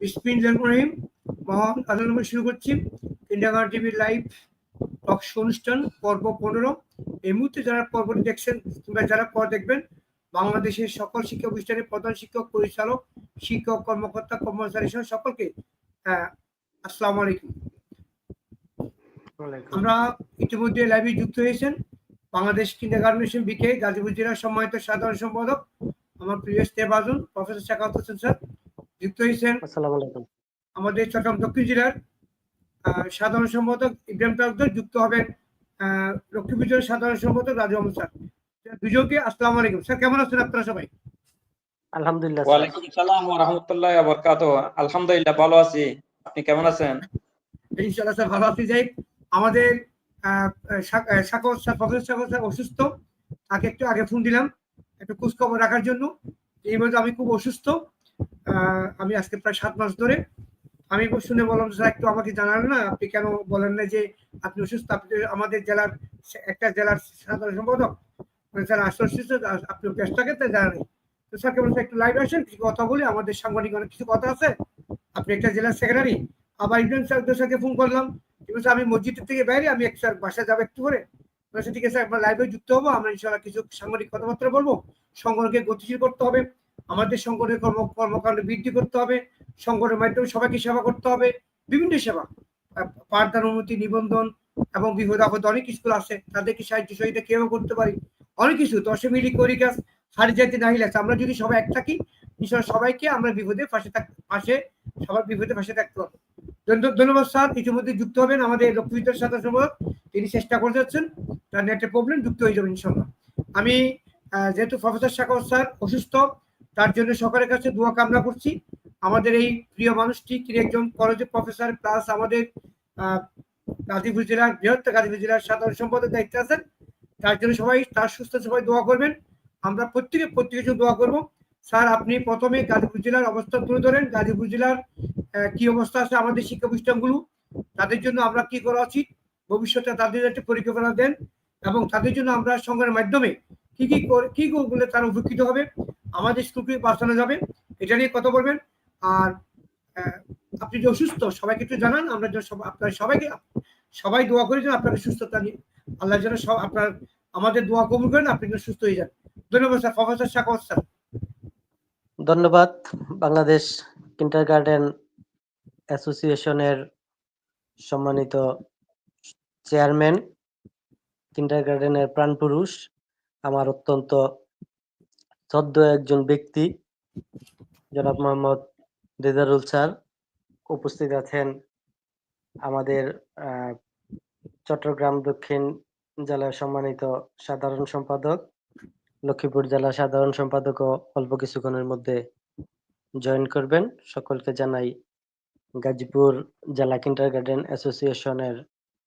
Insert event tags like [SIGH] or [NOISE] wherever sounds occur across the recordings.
বিসমিল্লাহির রহিম মহান শুরু করছি। ইন্ডিয়া লাইভ টক অনুষ্ঠান পর্ব পনেরো। এই মুহূর্তে যারা পর্বটি দেখছেন কিংবা যারা পর দেখবেন বাংলাদেশের সকল শিক্ষা প্রতিষ্ঠানের প্রধান শিক্ষক পরিচালক শিক্ষক কর্মকর্তা কর্মচারী সহ সকলকে আহ, আসসালামু আলাইকুম। আমরা ইতিমধ্যে লাইভে যুক্ত হয়েছেন বাংলাদেশ কিন্ডার বিকে গাজীপুর জেলার সম্মানিত সাধারণ সম্পাদক আমার প্রিয় স্টেফ স্টেবাজুন প্রফেসর শাকাত হোসেন স্যার যুক্ত হয়েছেন আমাদের চট্টগ্রাম দক্ষিণ জেলার আহ, সাধারণ সম্পাদক ইব্রাহিম তালুকদার যুক্ত হবেন জেলার সাধারণ সম্পাদক রাজু আহমদ স্যার। দুজনকে আসসালামু আলাইকুম। স্যার কেমন আছেন আপনারা সবাই? আলহামদুলিল্লাহ ওয়ালাইকুম সালাম ওয়া রাহমাতুল্লাহি ওয়া বারাকাতুহু। আলহামদুলিল্লাহ ভালো আছি। আপনি কেমন আছেন? ইনশাআল্লাহ স্যার ভালো আছি। যাই আমাদের Sakar sir professor Sakar sir অসুস্থ। তাকে একটু আগে ফোন দিলাম একটু খোঁজ খবর রাখার জন্য। এই মধ্যে আমি খুব অসুস্থ। আমি আজকে প্রায় সাত মাস ধরে আমি শুনে বললাম, স্যার, একটু আমাকে জানালেন না, আপনি কেন বলেন না যে আপনি অসুস্থ? আপনি আমাদের জেলার একটা জেলার সাধারণ সম্পাদক। স্যার, আসলে অসুস্থ, আ- আপনি ব্যস্ত থাকেন তাই জানা নেই। তো স্যারকে বলছে একটু লাইভ আসেন, কিছু কথা বলি, আমাদের সাংবাদিক অনেক কিছু কথা আছে। আপনি একটা জেলার সেক্রেটারি আবার ইব্রাহিম স্যার স্যারকে ফোন করলাম। ঠিক আছে আমি মসজিদ থেকে বাইরে, আমি এক স্যার বাসায় যাব একটু করে ঠিক আছে, আমরা লাইভে যুক্ত হব, আমরা ইনশাল্লাহ কিছু সাংবাদিক কথাবার্তা বলব। সংগঠনকে গতিশীল করতে হবে। আমাদের সংগঠনের কর্ম, কর্মকাণ্ড বৃদ্ধি করতে হবে, সংগঠনের মাধ্যমে সবাইকে সেবা করতে হবে, বিভিন্ন সেবা পাঠদান অনুমতি, নিবন্ধন এবং বিপদ আপদ অনেক স্কুল আছে, তাদেরকে সাহায্য সহযোগিতা কেউ করতে পারি। অনেক কিছু, দশে মিলি করি কাজ হারি যাইতে নাহিল আছে। আমরা যদি সবাই এক থাকি ইনশাল্লাহ সবাইকে আমরা বিপদে পাশে থাক, পাশে, সবার বিপদে পাশে থাকতে ধন্য- ধন্যবাদ স্যার। ইতিমধ্যে যুক্ত হবেন আমাদের লক্ষ্মীদের সাথে সম্ভব তিনি চেষ্টা করে যাচ্ছেন, তার নেটের প্রবলেম যুক্ত হয়ে যাবেন ইনশাল্লাহ আমি যেহেতু প্রফেসর শাকর স্যার অসুস্থ তার জন্য সকালের কাছে দোয়া কামনা করছি। আমাদের এই প্রিয় মানুষটি, তিনি একজন কলেজের প্রফেসর প্লাস আমাদের গাজীপুর জেলার বৃহত্তর গাজীপুর জেলার সাধারণ সম্পাদক দায়িত্বে আছেন। তার জন্য সবাই, তার সুস্থ সবাই দোয়া করবেন। আমরা প্রত্যেকে, প্রত্যেকের জন্য দোয়া করব। স্যার, আপনি প্রথমে গাজীপুর জেলার অবস্থা তুলে ধরেন। গাজীপুর জেলার কি অবস্থা আছে আমাদের শিক্ষা প্রতিষ্ঠানগুলো তাদের জন্য আমরা কি করা উচিত? ভবিষ্যতে তাদের একটা পরিকল্পনা দেন এবং তাদের জন্য আমরা সংগ্রহের মাধ্যমে কি কি কি করলে তারা উপকৃত হবে? আমাদের স্কুলকে বাঁচানো যাবে, এটা নিয়ে কথা বলবেন। আর আপনি যে অসুস্থ, সবাইকে একটু জানান, আমরা যেন আপনার সবাইকে, সবাই দোয়া করে যেন আপনার সুস্থতা নিয়ে, আল্লাহ যেন সব আপনার, আমাদের দোয়া কবুল করেন, আপনি যেন সুস্থ হয়ে যান। ধন্যবাদ স্যার, প্রফেসর শাকর স্যার। ধন্যবাদ। বাংলাদেশ কিন্টার গার্ডেন অ্যাসোসিয়েশনের সম্মানিত চেয়ারম্যান কিন্টার গার্ডেনের প্রাণপুরুষ, আমার অত্যন্ত শ্রদ্ধ একজন ব্যক্তি, জনাব মোহাম্মদ রেজারুল স্যার, উপস্থিত আছেন আমাদের চট্টগ্রাম দক্ষিণ জেলার সম্মানিত সাধারণ সম্পাদক, লক্ষ্মীপুর জেলা সাধারণ সম্পাদকও অল্প কিছুক্ষণের মধ্যে জয়েন করবেন। সকলকে জানাই গাজীপুর জেলা কিন্টার গার্ডেন অ্যাসোসিয়েশনের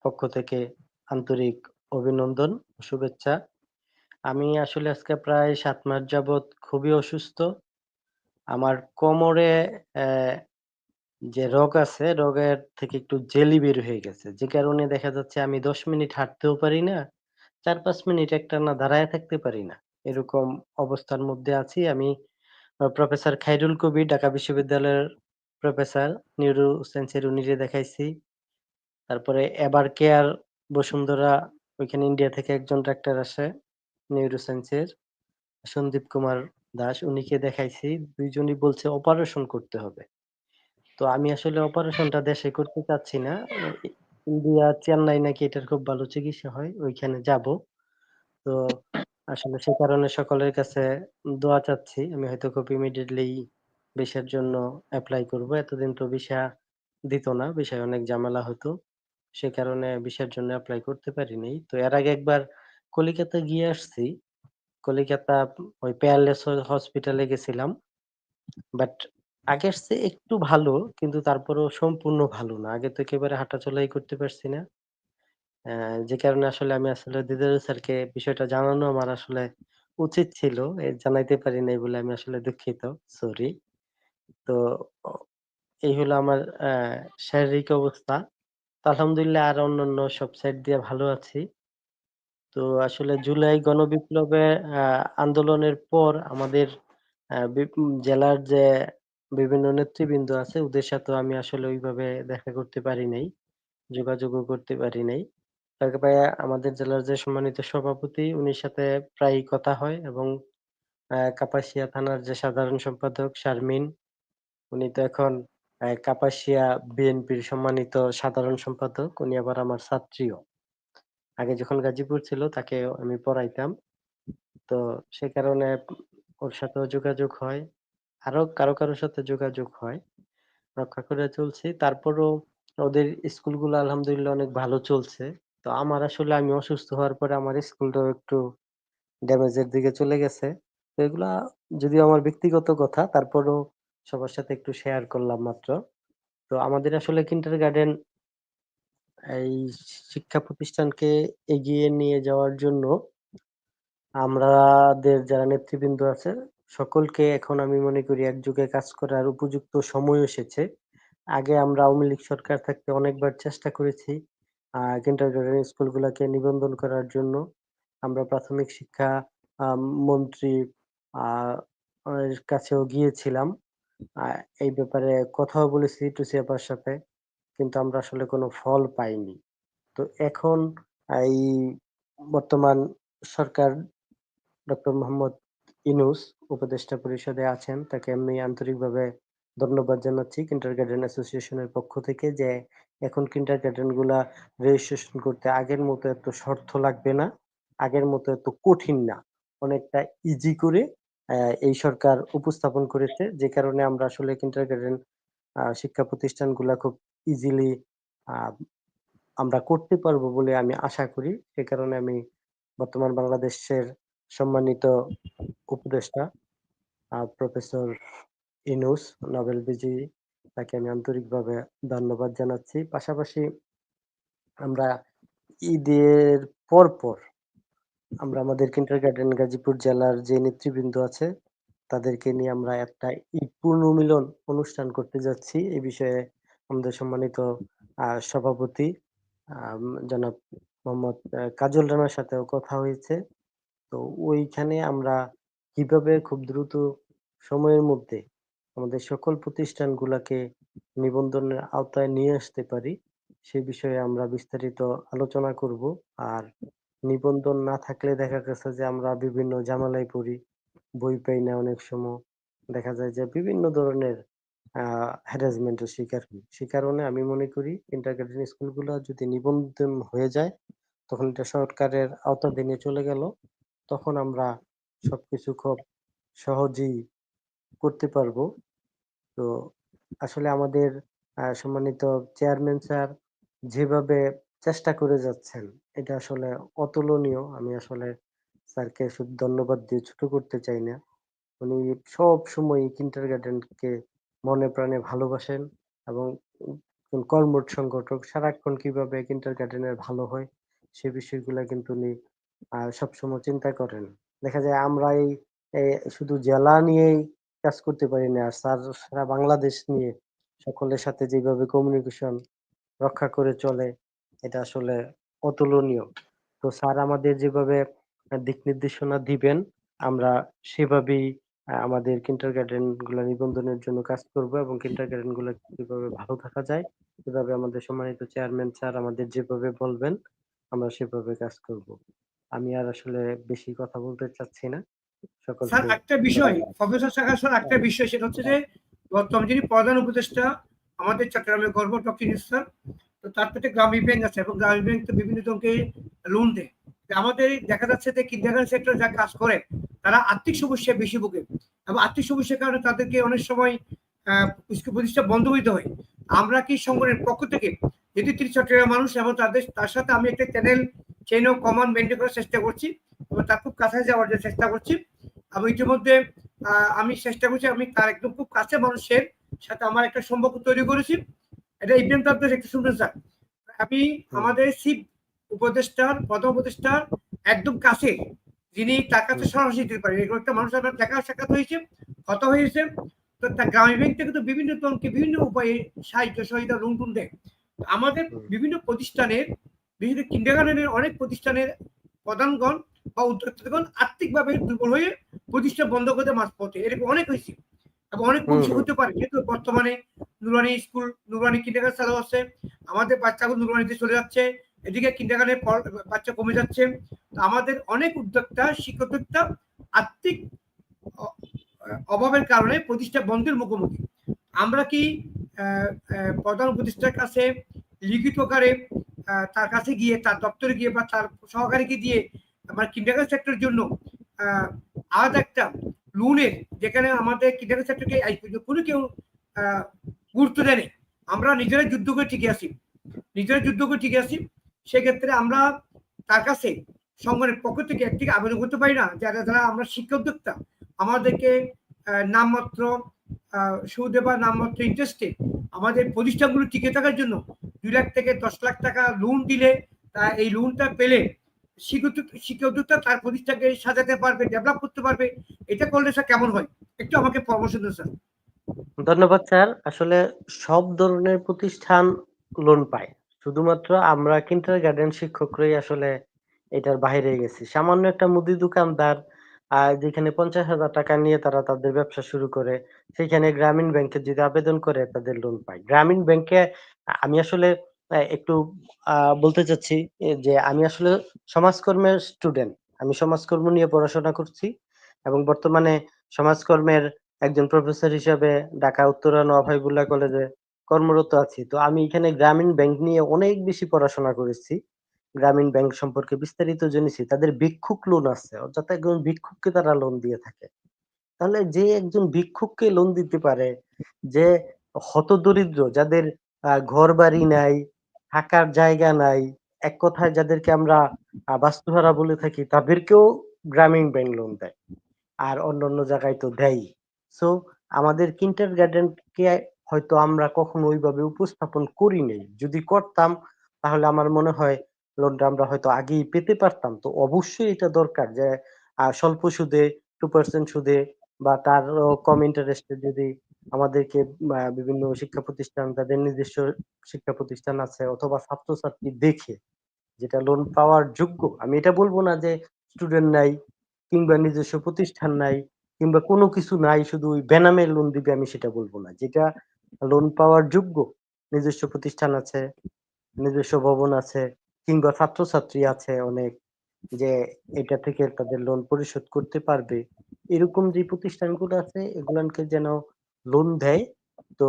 পক্ষ থেকে আন্তরিক অভিনন্দন শুভেচ্ছা। আমি আসলে আজকে প্রায় সাত মাস যাবৎ খুবই অসুস্থ। আমার কোমরে আহ, যে রোগ আছে রোগের থেকে একটু জেলি বের হয়ে গেছে। যে কারণে দেখা যাচ্ছে আমি দশ মিনিট হাঁটতেও পারি না চার পাঁচ মিনিট একটা না দাঁড়ায় থাকতে পারি না। এরকম অবস্থার মধ্যে আছি আমি। প্রফেসর খাইরুল কবির ঢাকা বিশ্ববিদ্যালয়ের প্রফেসর নিউরো সায়েন্সের উনিরে দেখাইছি। তারপরে এবার কেয়ার বসুন্ধরা ওইখানে ইন্ডিয়া থেকে একজন ডাক্তার আসে। নিউরো সায়েন্সের সন্দীপ কুমার দাস, উনিকে দেখাইছি। দুইজনই বলছে অপারেশন করতে হবে। তো আমি আসলে অপারেশনটা দেশে করতে চাচ্ছি না। ইন্ডিয়া, চেন্নাই নাকি এটার খুব ভালো চিকিৎসা হয়, ওইখানে যাব। তো আসলে সে কারণে সকলের কাছে দোয়া চাচ্ছি। আমি হয়তো খুব ইমিডিয়েটলি ভিসার জন্য অ্যাপ্লাই করব। এতদিন তো ভিসা দিত না ভিসায় অনেক ঝামেলা হতো। সে কারণে ভিসার জন্য অ্যাপ্লাই করতে পারিনি। তো এর আগে একবার কলিকাতা গিয়ে আসছি। কলিকাতা, ওই পেয়ারলেস হসপিটালে গেছিলাম। বাট আগের চেয়ে একটু ভালো, কিন্তু তারপরেও সম্পূর্ণ ভালো না। আগে তো একেবারে হাঁটাচলাই করতে পারছি না। যে কারণে আসলে আমি আসলে দিদারু স্যারকে বিষয়টা জানানো আমার আসলে উচিত ছিল। জানাইতে পারি নাই বলে আমি আসলে দুঃখিত সরি তো এই হলো আমার শারীরিক অবস্থা। আলহামদুলিল্লাহ আর অন্যান্য সব সাইড দিয়ে ভালো আছি। তো আসলে জুলাই গণবিপ্লবে আহ, আন্দোলনের পর আমাদের আহ, জেলার যে বিভিন্ন নেতৃবৃন্দ আছে ওদের সাথে আমি আসলে ওইভাবে দেখা করতে পারি নাই যোগাযোগও করতে পারি নাই। তবে আমাদের জেলার যে সম্মানিত সভাপতি উনির সাথে প্রায় কথা হয় এবং আহ, কাপাসিয়া থানার যে সাধারণ সম্পাদক শারমিন উনি তো এখন আহ, কাপাসিয়া বিএনপির সম্মানিত সাধারণ সম্পাদক উনি আবার আমার ছাত্রীও। আগে যখন গাজীপুর ছিল তাকে আমি পড়াইতাম। তো সে কারণে ওর সাথেও যোগাযোগ হয়। আরও কারও কারোর সাথে যোগাযোগ হয়। রক্ষা করে চলছি। তারপরও ওদের স্কুলগুলো আলহামদুলিল্লাহ অনেক ভালো চলছে। তো আমার আসলে আমি অসুস্থ হওয়ার পরে আমার স্কুলটাও একটু ড্যামেজের দিকে চলে গেছে। তো এগুলা যদিও আমার ব্যক্তিগত কথা, তারপরও সবার সাথে একটু শেয়ার করলাম মাত্র। তো আমাদের আসলে কিন্ডার গার্ডেন এই শিক্ষা প্রতিষ্ঠানকে এগিয়ে নিয়ে যাওয়ার জন্য আমাদের যারা নেতৃবৃন্দ আছে, সকলকে এখন আমি মনে করি একযোগে কাজ করার উপযুক্ত সময় এসেছে। আগে আমরা আওয়ামী লীগ সরকার থাকতে অনেকবার চেষ্টা করেছি আহ কিন্ডারগার্টেন স্কুলগুলোকে নিবন্ধন করার জন্য। আমরা প্রাথমিক শিক্ষা মন্ত্রী কাছেও গিয়েছিলাম। এই ব্যাপারে কথাও বলেছি টুসি আপার সাথে। কিন্তু আমরা আসলে কোনো ফল পাইনি। তো এখন এই বর্তমান সরকার ডক্টর মোহাম্মদ ইনুস উপদেষ্টা পরিষদে আছেন। তাকে আমি আন্তরিকভাবে ধন্যবাদ জানাচ্ছি কিন্ডার গার্ডেন অ্যাসোসিয়েশনের পক্ষ থেকে যে এখন কিন্ডার গার্ডেনগুলা রেজিস্ট্রেশন করতে আগের মতো এত শর্ত লাগবে না, আগের মতো এত কঠিন না। অনেকটা ইজি করে এই সরকার উপস্থাপন করেছে। যে কারণে আমরা আসলে কিন্ডার গার্ডেন শিক্ষা প্রতিষ্ঠানগুলা খুব ইজিলি আমরা করতে পারব বলে আমি আশা করি। সে কারণে আমি বর্তমান বাংলাদেশের সম্মানিত উপদেষ্টা প্রফেসর ইনুস নোবেল বিজয়ী তাকে আমি আন্তরিকভাবে ধন্যবাদ জানাচ্ছি। পাশাপাশি আমরা ঈদের পর পর আমরা আমাদের কিন্টার গার্ডেন গাজীপুর জেলার যে নেতৃবৃন্দ আছে, তাদেরকে নিয়ে আমরা একটা ঈদ পুনর্মিলন অনুষ্ঠান করতে যাচ্ছি। এ বিষয়ে আমাদের সম্মানিত সভাপতি জনাব মোহাম্মদ কাজল রানার সাথেও কথা হয়েছে। তো ওইখানে আমরা কীভাবে খুব দ্রুত সময়ের মধ্যে আমাদের সকল প্রতিষ্ঠানগুলোকে নিবন্ধনের আওতায় নিয়ে আসতে পারি, সে বিষয়ে আমরা বিস্তারিত আলোচনা করব। আর নিবন্ধন না থাকলে দেখা গেছে যে আমরা বিভিন্ন ঝামেলায় পড়ি, বই পাই না অনেক সময়। দেখা যায় যে বিভিন্ন ধরনের হ্যারাসমেন্টের শিকার হই। সে কারণে আমি মনে করি ইন্টারগ্রেটেড স্কুলগুলো যদি নিবন্ধন হয়ে যায়, তখন এটা সরকারের আওতাধীনে চলে গেল। তখন আমরা সবকিছু খুব সহজেই করতে পারব। তো আসলে আমাদের সম্মানিত চেয়ারম্যান স্যার যেভাবে চেষ্টা করে যাচ্ছেন, এটা আসলে অতুলনীয়। আমি আসলে স্যারকে শুধু ধন্যবাদ দিয়ে ছোট করতে চাই না। উনি সব সময় কিন্টার গার্ডেনকে মনে প্রাণে ভালোবাসেন এবং কর্মঠ সংগঠক সারাক্ষণ কীভাবে কিন্টার গার্ডেনের ভালো হয় সে বিষয়গুলো কিন্তু উনি সবসময় চিন্তা করেন। দেখা যায় আমরা এই শুধু জেলা নিয়েই কাজ করতে পারি না, আর স্যার সারা বাংলাদেশ নিয়ে সকলের সাথে যেভাবে কমিউনিকেশন রক্ষা করে চলে, এটা আসলে অতুলনীয়। তো স্যার আমাদের যেভাবে দিক নির্দেশনা দিবেন, আমরা সেভাবেই আমাদের কিন্টার গার্ডেনগুলা নিবন্ধনের জন্য কাজ করব এবং কিন্টার গার্ডেনগুলো কীভাবে ভালো থাকা যায় সেভাবে আমাদের সম্মানিত চেয়ারম্যান স্যার আমাদের যেভাবে বলবেন আমরা সেভাবে কাজ করব। আমি আর আসলে বেশি কথা বলতে চাচ্ছি না। স্যার একটা বিষয় প্রফেসর শাখা স্যার একটা বিষয় সেটা হচ্ছে যে বর্তমান যিনি প্রধান উপদেষ্টা আমাদের চট্টগ্রামের গর্ব ডক্টর ইউনুস স্যার তো তার পেটে গ্রামীণ ব্যাংক আছে এবং গ্রামীণ ব্যাংক তো বিভিন্ন জনকে লোন দেয়। আমাদের দেখা যাচ্ছে যে কিন্ডারগার্টেন সেক্টর যা কাজ করে তারা আর্থিক সমস্যায় বেশি ভোগে। এবং আর্থিক সমস্যার কারণে তাদেরকে অনেক সময় প্রতিষ্ঠা বন্ধ হইতে হয়। আমরা কি সংগঠনের পক্ষ থেকে যদি তিনি চট্টগ্রাম মানুষ এবং তাদের তার সাথে আমি একটা channel chain of command maintain করার চেষ্টা করছি এবং তার খুব কাছে যাওয়ার জন্য চেষ্টা করছি এবং ইতিমধ্যে আমি চেষ্টা করছি আমি তার একদম খুব কাছে মানুষের সাথে আমার একটা সম্পর্ক তৈরি করেছি। এটা ইব্রাহিম তাদের একটু শুনবেন স্যার। আমি আমাদের শিব উপদেষ্টার প্রধান উপদেষ্টার একদম কাছে যিনি তার কাছে সরাসরি দিতে পারেন। এরকম একটা মানুষ আমার দেখা সাক্ষাৎ হয়েছে কথা হয়েছে তো তার গ্রামীণ ব্যাংক থেকে তো বিভিন্ন জনকে বিভিন্ন উপায়ে সাহায্য সহযোগিতা লোন টুন দেয়। আমাদের বিভিন্ন প্রতিষ্ঠানের বিভিন্ন কিন্ডারগার্ডেনের অনেক প্রতিষ্ঠানের প্রধানগণ বা উদ্যোক্তাগণ আর্থিকভাবে দুর্বল হয়ে প্রতিষ্ঠান বন্ধ করতে মাঝ পথে এরকম অনেক হয়েছে। এবং অনেক হুম। হতে পারে। যেহেতু বর্তমানে নুরানি স্কুল নুরানি কিন্ডারগার্ড চালু আছে আমাদের বাচ্চাগুলো নুরানিতে চলে যাচ্ছে। এদিকে কিন্ডারগার্ডের বাচ্চা কমে যাচ্ছে। আমাদের অনেক উদ্যোক্তা শিক্ষকতা আর্থিক অভাবের কারণে প্রতিষ্ঠা বন্ধের মুখোমুখি। আমরা কি প্রধান উপদেষ্টার কাছে লিখিত আকারে তার কাছে গিয়ে, তার দপ্তরে গিয়ে বা তার সহকারীকে দিয়ে আমার কিন্ডারগার্ড সেক্টরের জন্য আলাদা একটা লোনের, যেখানে আমাদের কিন্ডারগার্ড সেক্টরকে কোনো কেউ গুরুত্ব দেয়নি। আমরা নিজেরা যুদ্ধ করে টিকে আছি। নিজেরা যুদ্ধ করে টিকে আছি। সেক্ষেত্রে আমরা তার কাছে সংগঠনের পক্ষ থেকে একটি আবেদন করতে পারি না যারা যারা আমরা শিক্ষা উদ্যোক্তা। আমাদেরকে নামমাত্র সুদে বা নামমাত্র ইন্টারেস্টে আমাদের প্রতিষ্ঠানগুলো টিকে থাকার জন্য দুই লাখ থেকে দশ লাখ টাকা লোন দিলে তা এই লোনটা পেলে শিক্ষা উদ্যোক্তা তার প্রতিষ্ঠানকে সাজাতে পারবে ডেভেলপ করতে পারবে। এটা করলে স্যার কেমন হয়? একটু আমাকে পরামর্শ দিন স্যার। ধন্যবাদ স্যার। আসলে সব ধরনের প্রতিষ্ঠান লোন পায়। শুধুমাত্র আমরা কিন্টার গার্ডেন শিক্ষকরাই আসলে এটার বাইরে গেছি। সামান্য একটা মুদি দোকানদার আহ, যেখানে পঞ্চাশ হাজার টাকা নিয়ে তারা তাদের ব্যবসা শুরু করে সেখানে গ্রামীণ ব্যাংকে যদি আবেদন করে তাদের লোন পায়। গ্রামীণ ব্যাংকে আমি আসলে একটু বলতে চাচ্ছি যে আমি আসলে সমাজকর্মের স্টুডেন্ট আমি সমাজকর্ম নিয়ে পড়াশোনা করছি এবং বর্তমানে সমাজকর্মের একজন প্রফেসর হিসেবে ঢাকা উত্তরা নোয়াভাইবুল্লাহ কলেজে কর্মরত আছি। তো আমি এখানে গ্রামীণ ব্যাংক নিয়ে অনেক বেশি পড়াশোনা করেছি। গ্রামীণ ব্যাংক সম্পর্কে বিস্তারিত জেনেছি। তাদের ভিক্ষুক লোন আছে। অর্থাৎ একজন ভিক্ষুককে তারা লোন দিয়ে থাকে। তাহলে যে একজন ভিক্ষুককে লোন দিতে পারে, যে হতদরিদ্র, যাদের ঘর বাড়ি নাই, থাকার জায়গা নাই, এক কথায় যাদেরকে আমরা বাস্তুহারা বলে থাকি, তাদেরকেও গ্রামীণ ব্যাংক লোন দেয়। আর অন্যান্য জায়গায় তো দেয় সো আমাদের কিন্টার গার্ডেনকে হয়তো আমরা কখনো ওইভাবে উপস্থাপন করি নাই। যদি করতাম, তাহলে আমার মনে হয়, লোনটা আমরা হয়তো আগেই পেতে পারতাম। তো অবশ্যই এটা দরকার যে স্বল্প সুদে টু পার্সেন্ট সুদে বা তার কম ইন্টারেস্টে যদি আমাদেরকে বিভিন্ন শিক্ষা প্রতিষ্ঠান, তাদের নিজস্ব শিক্ষা প্রতিষ্ঠান আছে অথবা ছাত্রছাত্রী দেখে যেটা লোন পাওয়ার যোগ্য। আমি এটা বলব না যে স্টুডেন্ট নাই কিংবা নিজস্ব প্রতিষ্ঠান নাই কিংবা কোনো কিছু নাই, শুধু ওই বেনামে লোন দিবে আমি সেটা বলব না। যেটা লোন পাওয়ার যোগ্য নিজস্ব প্রতিষ্ঠান আছে, নিজস্ব ভবন আছে, কিংবা ছাত্রছাত্রী আছে অনেক যে এটা থেকে তাদের লোন পরিশোধ করতে পারবে। এরকম যে প্রতিষ্ঠানগুলো আছে এগুলাকে যেন লোন দেয়, তো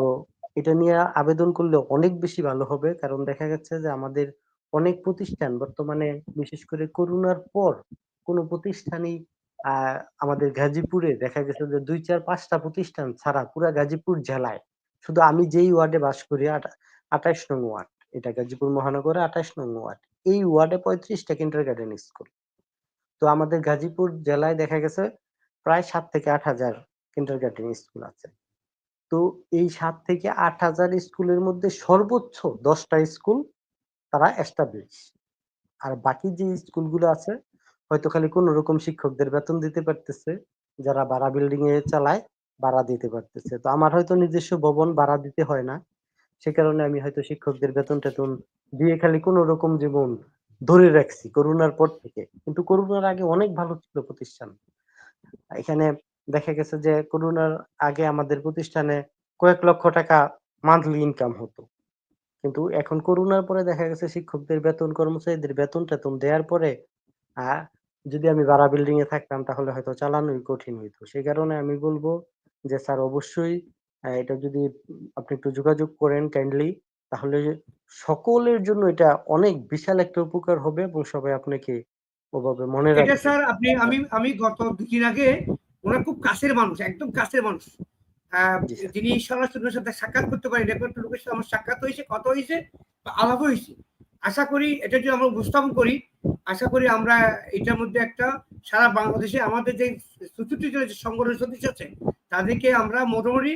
এটা নিয়ে আবেদন করলে অনেক বেশি ভালো হবে। কারণ দেখা যাচ্ছে যে আমাদের অনেক প্রতিষ্ঠান বর্তমানে, বিশেষ করে করোনার পর কোনো প্রতিষ্ঠানই আমাদের গাজীপুরে দেখা গেছে যে দুই চার পাঁচটা প্রতিষ্ঠান ছাড়া পুরা গাজীপুর জেলায় শুধু আমি যেই ওয়ার্ডে বাস করি আঠাশ নং ওয়ার্ড। এটা গাজীপুর মহানগরে আঠাশ নং ওয়ার্ড। এই ওয়ার্ডে পঁয়ত্রিশটা কিন্টার গার্ডেন স্কুল। তো আমাদের গাজীপুর জেলায় দেখা গেছে প্রায় সাত থেকে আট হাজার কিন্টার গার্ডেন স্কুল আছে। তো এই সাত থেকে আট হাজার স্কুলের মধ্যে সর্বোচ্চ দশটা স্কুল তারা এস্টাবলিশ। আর বাকি যে স্কুলগুলো আছে, হয়তো খালি কোন রকম শিক্ষকদের বেতন দিতে পারতেছে, যারা বাড়া বিল্ডিং এ চালায় ভাড়া দিতে পারতেছে। তো আমার হয়তো নিজস্ব ভবন ভাড়া দিতে হয় না। সে কারণে আমি হয়তো শিক্ষকদের বেতন টেতন দিয়ে খালি কোন রকম জীবন ধরে রাখছি করোনার পর থেকে। কিন্তু করোনার আগে অনেক ভালো ছিল প্রতিষ্ঠান। এখানে দেখা গেছে যে করোনার আগে আমাদের প্রতিষ্ঠানে কয়েক লক্ষ টাকা মান্থলি ইনকাম হতো। কিন্তু এখন করোনার পরে দেখা গেছে শিক্ষকদের বেতন, কর্মচারীদের বেতন টেতন দেওয়ার পরে যদি আমি ভাড়া বিল্ডিং এ থাকতাম তাহলে হয়তো চালানোই কঠিন হইতো। সেই কারণে আমি বলব যে স্যার অবশ্যই এটা যদি আপনি একটু যোগাযোগ করেন কাইন্ডলি তাহলে সকলের জন্য এটা অনেক বিশাল একটা উপকার হবে এবং সবাই আপনাকে ওভাবে মনে এটা রাখবে। স্যার আপনি আমি আমি গত দুদিন আগে ওনার খুব কাছের মানুষ একদম কাছের মানুষ। যিনি সরাসরি সাথে সাক্ষাৎ করতে পারি রেকর্ড লোকের সাথে আমার সাক্ষাৎ হয়েছে কথা হয়েছে বা আলাপ হয়েছে। আশা করি এটা যদি আমরা উপস্থাপন করি আশা করি আমরা এটার মধ্যে একটা সারা বাংলাদেশে আমাদের যে চতুর্থ যে সংগঠনের সদস্য আছে তাদেরকে আমরা মোটামুটি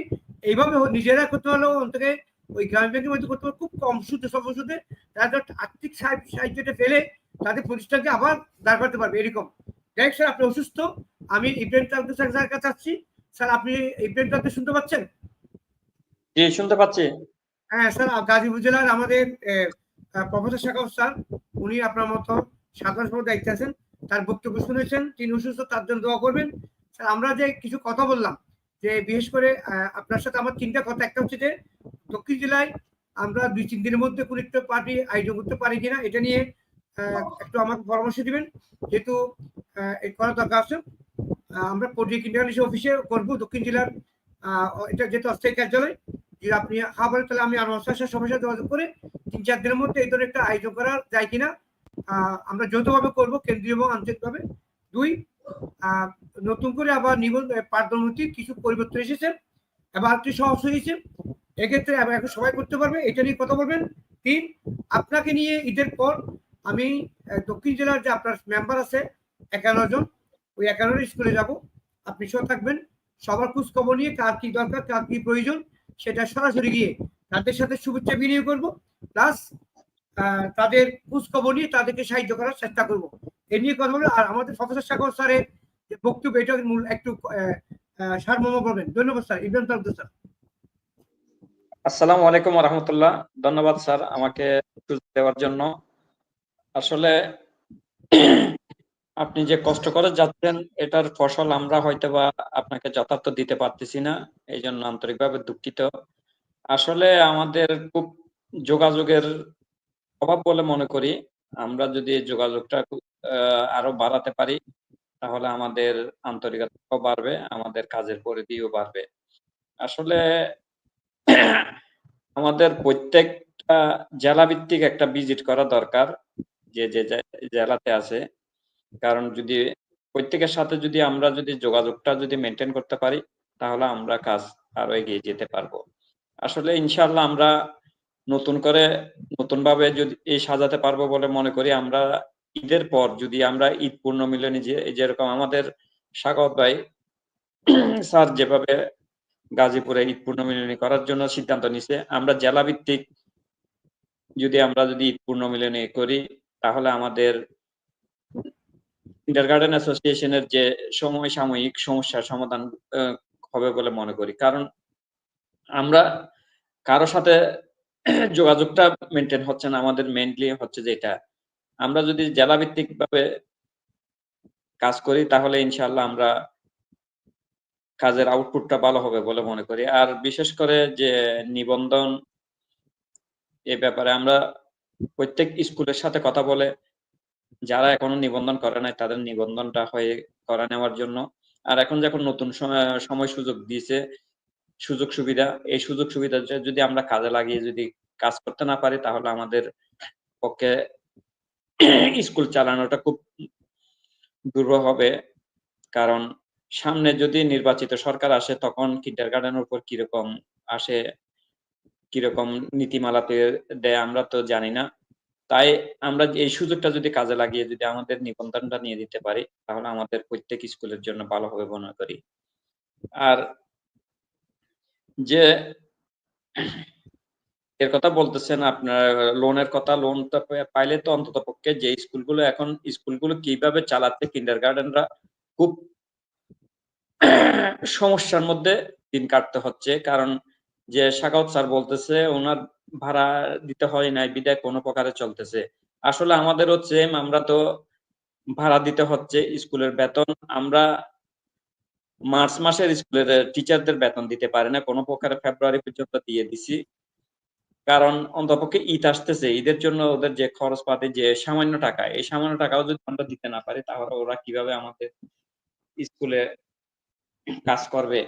এইভাবে নিজেরা করতে হলেও অন্তকে ওই গ্রামীণ ব্যাংকের মধ্যে করতে হলে খুব কম সুদে স্বল্প সুদে তাদের আর্থিক সাহায্য সাহায্যটা পেলে তাদের প্রতিষ্ঠানকে আবার দাঁড় করতে পারবে এরকম। যাই স্যার আপনি অসুস্থ আমি ইব্রাহিম তালুকদার স্যারের কাছে আসছি। স্যার আপনি ইব্রাহিম তালুকদার শুনতে পাচ্ছেন? জি শুনতে পাচ্ছি। হ্যাঁ স্যার গাজীপুর জেলার আমাদের প্রফেসর শাখাব স্যার উনি আপনার মতো সাধারণ সম্পাদক দায়িত্বে আছেন। তার বক্তব্য শুনেছেন তিনি অসুস্থ তার জন্য দোয়া করবেন। স্যার আমরা যে কিছু কথা বললাম যে বিশেষ করে আপনার সাথে আমার তিনটা কথা। একটা হচ্ছে যে, দক্ষিণ জেলায় আমরা দুই তিন দিনের মধ্যে কোনো একটা পার্টি আয়োজন করতে পারি কিনা, এটা নিয়ে একটু আমাকে পরামর্শ দিবেন। যেহেতু করা দরকার আছে আমরা পর্যায়ে কিন্ডারলিশ অফিসে করব দক্ষিণ জেলার এটা যেহেতু অস্থায়ী কার্যালয়, যদি আপনি হ্যাঁ বলেন, তাহলে আমি আর অস্থায়ী সবার সাথে যোগাযোগ করে তিন চার দিনের মধ্যে এই ধরনের একটা আয়োজন করা যায় কিনা আমরা যৌথভাবে করব, কেন্দ্রীয় এবং আঞ্চলিকভাবে। দুই নতুন করে আবার নিবন্ধ পাঠ্যমূর্তি কিছু পরিবর্তন এসেছে, এবার একটু সহজ হয়েছে। এক্ষেত্রে এখন সবাই করতে পারবে, এটা নিয়ে কথা বলবেন। তিন, আপনাকে নিয়ে ঈদের পর আমি দক্ষিণ জেলার যে আপনার মেম্বার আছে, একান্ন জন, ওই একান্ন স্কুলে যাব। আপনি সহ থাকবেন, সবার খোঁজ খবর নিয়ে কার কি দরকার, কার কি প্রয়োজন, সেটা সরাসরি গিয়ে তাদের সাথে শুভেচ্ছা বিনিয়োগ করব। প্লাস তাদের খোঁজ খবর নিয়ে তাদেরকে সাহায্য করার চেষ্টা করব। এ নিয়ে কথা বলব। আর আমাদের প্রফেসর সাগর স্যারের যে বক্তব্য, এটা মূল একটু সারমর্ম বলবেন ধন্যবাদ স্যার ইব্রাহিম তালুকদার স্যার। আসসালামু আলাইকুম রহমতুল্লাহ ধন্যবাদ স্যার আমাকে দেওয়ার জন্য। আসলে [CLEARS THROAT] আপনি যে কষ্ট করে যাচ্ছেন, এটার ফসল আমরা হয়তো বা আপনাকে যথার্থ দিতে পারতেছি না এই জন্য আন্তরিকভাবে দুঃখিত। আসলে আমাদের খুব যোগাযোগের অভাব বলে মনে করি। আমরা যদি যোগাযোগটা আরও বাড়াতে পারি, তাহলে আমাদের আন্তরিকতাও বাড়বে, আমাদের কাজের পরিধিও বাড়বে। আসলে আমাদের প্রত্যেকটা জেলা ভিত্তিক একটা ভিজিট করা দরকার, যে যে জেলাতে আছে। কারণ যদি, প্রত্যেকের সাথে যদি আমরা যদি যোগাযোগটা যদি মেনটেন করতে পারি, তাহলে আমরা কাজ আরও এগিয়ে যেতে পারব। আসলে ইনশাল্লাহ আমরা নতুন করে নতুন ভাবে যদি এই সাজাতে পারব বলে মনে করি, আমরা ঈদের পর যদি আমরা ঈদ পূর্ণ মিলনী যে, যেরকম আমাদের স্বাগত ভাই, স্যার যেভাবে গাজীপুরে ঈদ পূর্ণ মিলনী করার জন্য সিদ্ধান্ত নিছে, আমরা জেলা ভিত্তিক যদি আমরা যদি ঈদ পূর্ণ মিলনী করি, তাহলে আমাদের ইন্টারগার্ডেন অ্যাসোসিয়েশনের যে সময় সাময়িক সমস্যার সমাধান হবে বলে মনে করি। কারণ আমরা কারও সাথে যোগাযোগটা মেনটেন হচ্ছে না। আমাদের মেইনলি হচ্ছে যে এটা, আমরা যদি জেলা ভিত্তিক ভাবে কাজ করি, তাহলে ইনশাআল্লাহ আমরা কাজের আউটপুটটা ভালো হবে বলে মনে করি। আর বিশেষ করে যে নিবন্ধন এ ব্যাপারে আমরা প্রত্যেক স্কুলের সাথে কথা বলে, যারা এখনও নিবন্ধন করে নাই, তাদের নিবন্ধনটা হয়ে, করা নেওয়ার জন্য। আর এখন যখন নতুন সময় সুযোগ দিয়েছে সুযোগ সুবিধা, এই সুযোগ সুবিধা যদি আমরা কাজে লাগিয়ে যদি কাজ করতে না পারি, তাহলে আমাদের পক্ষে স্কুল চালানোটা খুব দুর্বহ হবে। কারণ সামনে যদি নির্বাচিত সরকার আসে, তখন কিন্ডার গার্ডেনের উপর কীরকম আসে, কীরকম নীতিমালা তৈরি দেয় আমরা তো জানি না। তাই আমরা এই সুযোগটা যদি কাজে লাগিয়ে যদি আমাদের নিবন্ধনটা নিয়ে দিতে পারি, তাহলে আমাদের প্রত্যেক স্কুলের জন্য ভালো হবে মনে করি। আর যে এর কথা বলতেছেন আপনার লোনের কথা লোনটা পাইলে তো অন্তত পক্ষে যে স্কুলগুলো এখন, স্কুলগুলো কীভাবে চালাচ্ছে কিন্ডার গার্ডেনরা খুব সমস্যার মধ্যে দিন কাটতে হচ্ছে। কারণ যে সাকাউত স্যার বলতেছে, ওনার ভাড়া দিতে হয় নাই, বিদায় কোনো প্রকারে চলতেছে। আসলে আমাদের হচ্ছে আমরা তো ভাড়া দিতে হচ্ছে স্কুলের বেতন। আমরা মার্চ মাসের স্কুলের টিচারদের বেতন দিতে পারে না। কোনো প্রকারে ফেব্রুয়ারি পর্যন্ত দিয়ে দিছি। কারণ অন্তপক্ষে ঈদ আসতেছে। ঈদের জন্য ওদের যে খরচ পাতি যে সামান্য টাকা, এই সামান্য টাকাও যদি আমরা দিতে না পারি, তাহলে ওরা কীভাবে আমাদের স্কুলে কাজ করবে?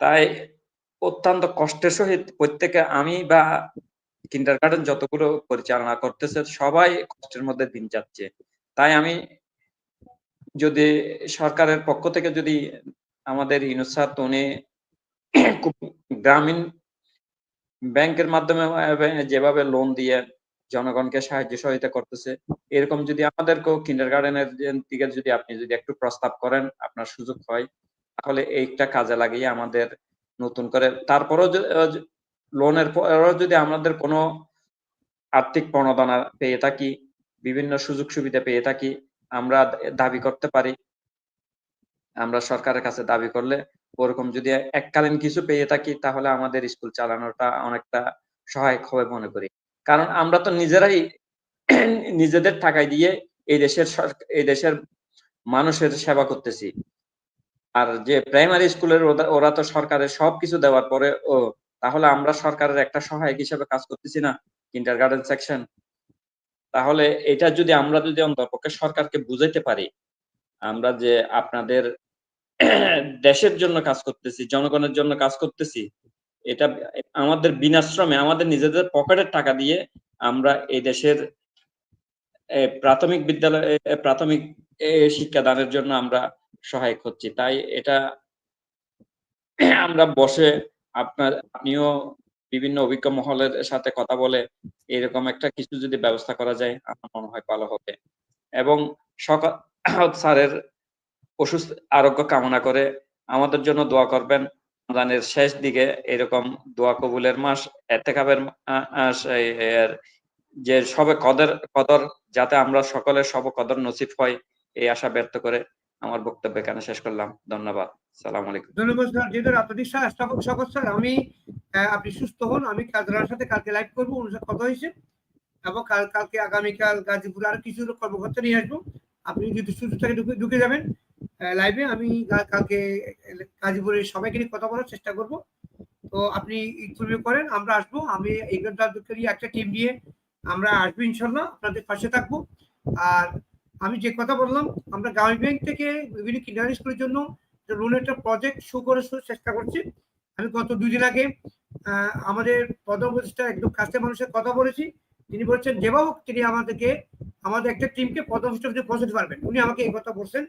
তাই অত্যন্ত কষ্টের সহিত প্রত্যেকে আমি বা কিন্ডার গার্ডেন যতগুলো পরিচালনা করতেছে, সবাই কষ্টের মধ্যে দিন যাচ্ছে। তাই আমি যদি সরকারের পক্ষ থেকে যদি আমাদের ইনুসার উনি খুব গ্রামীণ ব্যাংকের মাধ্যমে যেভাবে লোন দিয়ে জনগণকে সাহায্য সহায়তা করতেছে, এরকম যদি আমাদেরকেও কিন্ডার গার্ডেনের দিকে যদি আপনি যদি একটু প্রস্তাব করেন, আপনার সুযোগ হয়, তাহলে এইটা কাজে লাগিয়ে আমাদের নতুন করে, তারপরও লোনের পরেও যদি আমাদের কোনো আর্থিক প্রণোদনা পেয়ে থাকি, বিভিন্ন সুযোগ সুবিধা পেয়ে থাকি আমরা দাবি করতে পারি। আমরা সরকারের কাছে দাবি করলে ওরকম যদি এককালীন কিছু পেয়ে থাকি, তাহলে আমাদের স্কুল চালানোটা অনেকটা সহায়ক হবে মনে করি। কারণ আমরা তো নিজেরাই [CLEARS THROAT] নিজেদের টাকায় দিয়ে এই দেশের এই দেশের মানুষের সেবা করতেছি। আর যে প্রাইমারি স্কুলের ওরা- তো সরকারের সবকিছু দেওয়ার পরে, ও, তাহলে আমরা সরকারের একটা সহায়ক হিসেবে কাজ করতেছি না? কিন্ডার গার্ডেন সেকশন তাহলে এটা যদি আমরা যদি অন্তরপক্ষে সরকারকে বুঝাইতে পারি, আমরা যে আপনাদের [CLEARS THROAT] দেশের জন্য কাজ করতেছি, জনগণের জন্য কাজ করতেছি, এটা আমাদের বিনাশ্রমে, আমাদের নিজেদের পকেটের টাকা দিয়ে আমরা এই দেশের প্রাথমিক বিদ্যালয় প্রাথমিক শিক্ষাদানের জন্য আমরা সহায়ক হচ্ছি। তাই এটা [CLEARS THROAT] আমরা বসে আপনার, আপনিও বিভিন্ন অভিজ্ঞ মহলের সাথে কথা বলে এরকম একটা কিছু যদি ব্যবস্থা করা যায়, আমার মনে হয় ভালো হবে। এবং সকাল [COUGHS] স্যারের অসুস্থ আরোগ্য কামনা করে আমাদের জন্য দোয়া করবেন। রমজানের শেষ দিকে এরকম দোয়া কবুলের মাস, এতেকাবের মাস যে সবে কদর কদর, যাতে আমরা সকলের সব কদর নসিব হয়, এই আশা ব্যর্থ করে আমার বক্তব্য এখানে শেষ করলাম। ধন্যবাদ। সালাম আলাইকুম। ধন্যবাদ স্যার। যেহেতু আপনাদের স্বাগত স্যার। আমি আপনি সুস্থ হন। আমি কাজরার সাথে কালকে লাইভ করব। ওনার কথা হয়েছে। এবং কাল, কালকে আগামীকাল গাজীপুরে আরও কিছু কর্মকর্তা নিয়ে আসব। আপনি যদি সুস্থ থাকে ঢুকে যাবেন লাইভে আমি কালকে গাজীপুরের সবাইকে নিয়ে কথা বলার চেষ্টা করব। তো আপনি ইন্টারভিউ করেন, আমরা আসব। আমি এগারোটা একটা টিম নিয়ে আমরা আসব ইনশাল্লাহ। আপনাদের পাশে থাকব। আর আমি যে কথা বললাম, আমরা গ্রামীণ ব্যাংক থেকে বিভিন্ন কিন্ডার স্কুলের জন্য লোনের একটা প্রজেক্ট শু করে চেষ্টা করছি। আমি গত দুই দিন আগে আমাদের প্রধান উপদেষ্টা একদম কাছে মানুষের কথা বলেছি। তিনি বলছেন যেভাবে তিনি আমাদেরকে, আমাদের একটা টিমকে প্রধান উপদেষ্টা পৌঁছাতে পারবেন। উনি আমাকে এই কথা বলছেন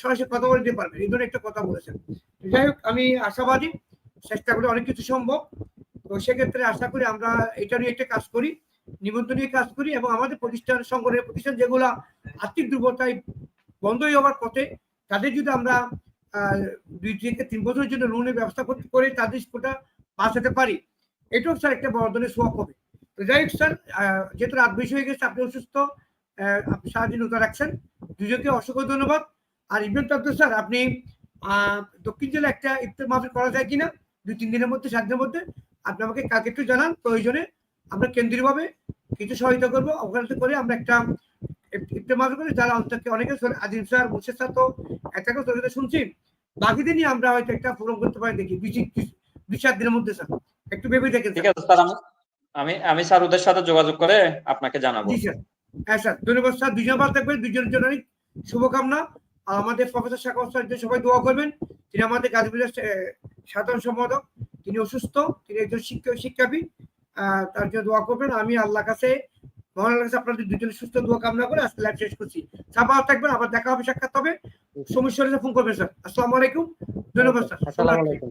সরাসরি কথা বলে দিতে পারবেন। এই ধরনের একটা কথা বলেছেন। যাই হোক, আমি আশাবাদী, চেষ্টা করে অনেক কিছু সম্ভব। তো সেক্ষেত্রে আশা করি আমরা এটা নিয়ে একটা কাজ করি। নিবন্ধন নিয়ে কাজ করি এবং আমাদের প্রতিষ্ঠান, সংগঠনের প্রতিষ্ঠান যেগুলা আর্থিক দুর্বলতায় বন্ধ হয়ে যাওয়ার পথে, তাদের যদি আমরা দুই থেকে তিন বছরের জন্য লোনের ব্যবস্থা করতে করে তাদের স্কুলটা হতে পারি। এটাও স্যার একটা বড় ধরনের সোয়াক হবে। যাই হোক স্যার যেহেতু রাত বেশি হয়ে গেছে, আপনি অসুস্থ আপনি সারাদিন উত্তর রাখছেন। দুজনকে অসংখ্য ধন্যবাদ। আর ইভেন্ট আব্দুল স্যার আপনি দক্ষিণ জেলা একটা ইফতার মাহফিল করা যায় কিনা? দুই তিন দিনের মধ্যে সাত দিনের মধ্যে। আপনি আমাকে কাকে একটু জানান, প্রয়োজনে আমরা কেন্দ্রীয়ভাবে কিছু সহায়তা করব ওখানে করে আমরা একটা ইফতার মাহফিল করে যারা অন্তকে অনেকে আজিম স্যার মুর্শিদ স্যার তো একটা কথা শুনছি। বাকিদের নিয়ে আমরা হয়তো একটা প্রোগ্রাম করতে পারি দেখি দুই চার দিনের মধ্যে স্যার। একটু ভেবে দেখেন ঠিক আছে স্যার আমি- আমি স্যার ওদের সাথে যোগাযোগ করে আপনাকে জানাব। জি স্যার। হ্যাঁ স্যার ধন্যবাদ স্যার। দুজন ভালো থাকবেন দুজনের জন্য অনেক শুভকামনা। আর আমাদের প্রফেসর শাখার স্যার সবাই দোয়া করবেন। তিনি আমাদের গাজীপুরের সাধারণ সম্পাদক। তিনি অসুস্থ তিনি একজন শিক্ষক শিক্ষাবী আহ, তার জন্য দোয়া করবেন। আমি আল্লাহ কাছে মহান কাছে আপনাদের সুস্থ দোয়া কামনা করে আজকে লাইভ শেষ করছি। সব থাকবেন আবার দেখা হবে সাক্ষাৎ হবে। সমস্যা হলে ফোন করবেন স্যার। আসসালামু আলাইকুম। ধন্যবাদ স্যার। আলাইকুম আলাইকুম।